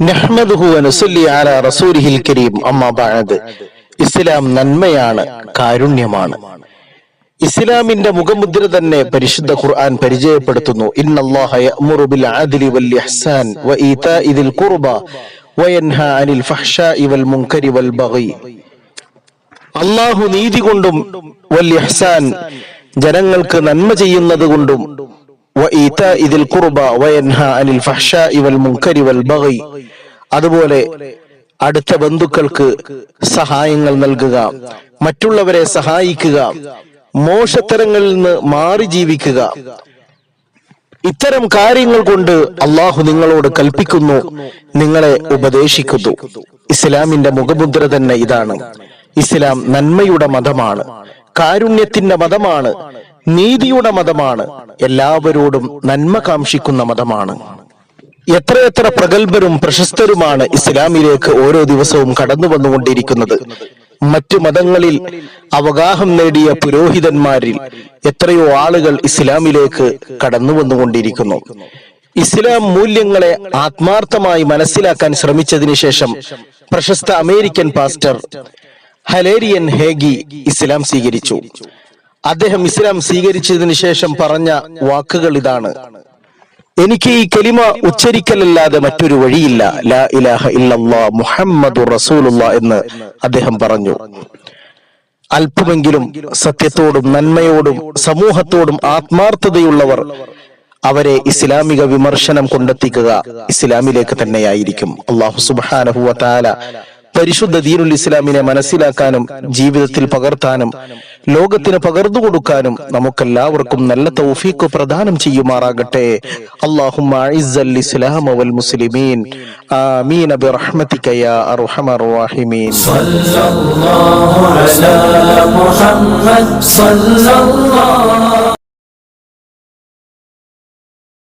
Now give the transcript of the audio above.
നഹ്മദുഹു റസൂലിഹിൽ കരീം. ഇസ്ലാം നന്മയാണ് കാരുണ്യമാണ്. ഇസ്ലാമിന്റെ മുഖമുദ്ര തന്നെ പരിശുദ്ധ ഖുർആൻ പരിചയപ്പെടുത്തുന്നു. ഇന്നല്ലാഹ ബിൽ വൽ ഇഹ്സാൻ ദിൽ ഖുർബ വയൻഹ അനിൽ വൽ വൽ അള്ളാഹു നീതി കൊണ്ടും വൽ ഇഹ്സാൻ ജനങ്ങൾക്ക് നന്മ ചെയ്യുന്നത് കൊണ്ടും ഖുർബ വയൻഹാ അനിൽ ഫഹ്ശാഇ വൽ മുൻകരി വൽ ബഗി അതുപോലെ അടുത്ത ബന്ധുക്കൾക്ക് സഹായങ്ങൾ നൽകുക. മറ്റുള്ളവരെ സഹായിക്കുക. മോശത്തരങ്ങളിൽ നിന്ന് മാറി ജീവിക്കുക. ഇത്തരം കാര്യങ്ങൾ കൊണ്ട് അള്ളാഹു നിങ്ങളോട് കൽപ്പിക്കുന്നു. നിങ്ങളെ ഉപദേശിക്കുന്നു. ഇസ്ലാമിന്റെ മുഖമുദ്ര തന്നെ ഇതാണ്. ഇസ്ലാം നന്മയുടെ മതമാണ്. കാരുണ്യത്തിന്റെ മതമാണ്. നീതിയുടെ മതമാണ്. എല്ലാവരോടും നന്മ കാംക്ഷിക്കുന്ന മതമാണ്. എത്രയെത്ര പ്രഗത്ഭരും പ്രശസ്തരുമാണ് ഇസ്ലാമിലേക്ക് ഓരോ ദിവസവും കടന്നു വന്നുകൊണ്ടിരിക്കുന്നത്. മറ്റു മതങ്ങളിൽ അവഗാഹം നേടിയ പുരോഹിതന്മാരിൽ എത്രയോ ആളുകൾ ഇസ്ലാമിലേക്ക് കടന്നു വന്നുകൊണ്ടിരിക്കുന്നു. ഇസ്ലാം മൂല്യങ്ങളെ ആത്മാർത്ഥമായി മനസ്സിലാക്കാൻ ശ്രമിച്ചതിന് ശേഷം പ്രശസ്ത അമേരിക്കൻ പാസ്റ്റർ ഹലേരിയൻ ഹേഗി ഇസ്ലാം സ്വീകരിച്ചു. അദ്ദേഹം ഇസ്ലാം സ്വീകരിച്ചതിന് ശേഷം പറഞ്ഞ വാക്കുകൾ ഇതാണ്. എനിക്ക് ഈ കലിമ ഉച്ചരിക്കലല്ലാതെ മറ്റൊരു വഴിയില്ല. ലാ ഇലാഹ ഇല്ലല്ലാ മുഹമ്മദു റസൂലുള്ള എന്ന് അദ്ദേഹം പറഞ്ഞു. അല്പമെങ്കിലും സത്യത്തോടും നന്മയോടും സമൂഹത്തോടും ആത്മാർത്ഥതയുള്ളവർ അവരെ ഇസ്ലാമിക വിമർശനം കൊണ്ടെത്തിക്കുക ഇസ്ലാമിലേക്ക് തന്നെയായിരിക്കും. അള്ളാഹു സുബാനഹുവ താല പരിശുദ്ധ ദീനുൽ ഇസ്ലാമിനെ മനസ്സിലാക്കാനും ജീവിതത്തിൽ പകർത്താനും ലോകത്തിന് പകർന്നു കൊടുക്കാനും നമുക്കെല്ലാവർക്കും നല്ല തൗഫീഖ് പ്രദാനം ചെയ്യുമാറാകട്ടെ അല്ലാഹുമ്മ അഇസ്സൽ ഇസ്ലാമ വൽ മുസ്ലിമീൻ ആമീൻ ബിറഹ്മതിക യാ അർഹമർ റഹീമീൻ صلى الله على محمد صلى الله